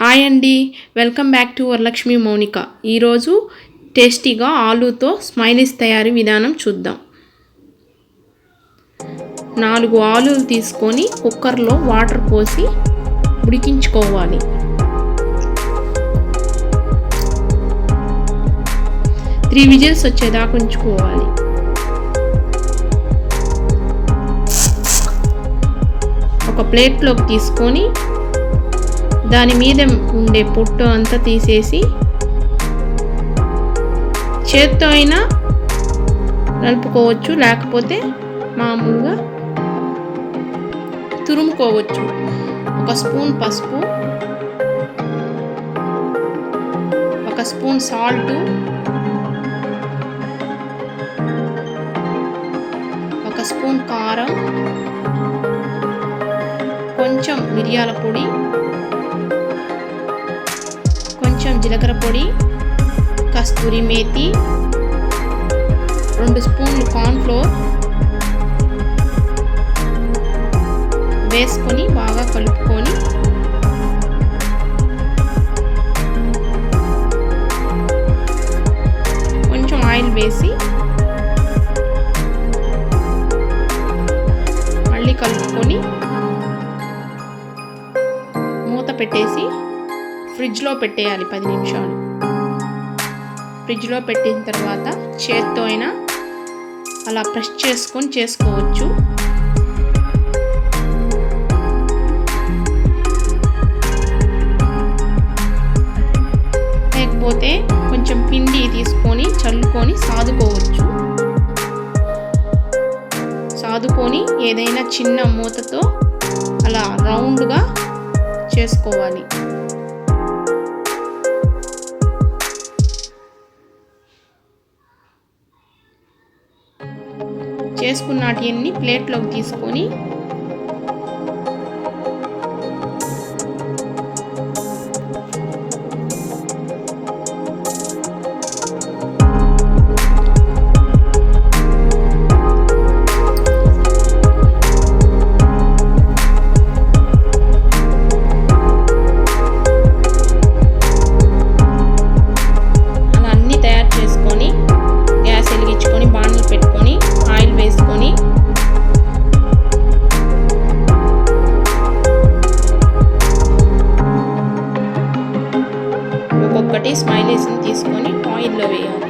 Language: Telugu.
హాయ్ అండి. Welcome back to Varalakshmi Mounika. ఈరోజు టేస్టీగా ఆలూతో స్మైలీస్ తయారీ విధానం చూద్దాం. నాలుగు ఆలులు తీసుకొని కుక్కర్లో వాటర్ పోసి ఉడికించుకోవాలి. త్రీ విజిల్స్ వచ్చేదాకా ఉంచుకోవాలి. ఒక ప్లేట్లోకి తీసుకొని దాని మీద ఉండే పొట్టు అంతా తీసేసి చేత్తో అయినా నలుపుకోవచ్చు లేకపోతే మామూలుగా తురుముకోవచ్చు. ఒక స్పూన్ పసుపు ఒక స్పూన్ సాల్ట్ ఒక స్పూన్ కారం కొంచెం మిరియాల పొడి కొంచెం జీలకర్ర పొడి కస్తూరి మేతి రెండు స్పూన్లు కార్న్ఫ్లోర్ వేసుకొని బాగా కలుపుకొని కొంచెం ఆయిల్ వేసి మళ్ళీ కలుపుకొని మూత పెట్టేసి ఫ్రిడ్జ్లో పెట్టేయాలి పది నిమిషాలు. ఫ్రిడ్జ్లో పెట్టిన తర్వాత చేత్తో అయినా అలా ప్రెస్ చేసుకొని చేసుకోవచ్చు. లేకపోతే కొంచెం పిండి తీసుకొని చల్లుకొని సాదుకోవచ్చు. సాదుకొని ఏదైనా చిన్న మూతతో అలా రౌండ్గా చేసుకోవాలి. చేసుకున్నటివన్నీ ప్లేట్లోకి తీసుకొని ఆయిలేసి తీసుకొని ఆయిల్లో వేయాలి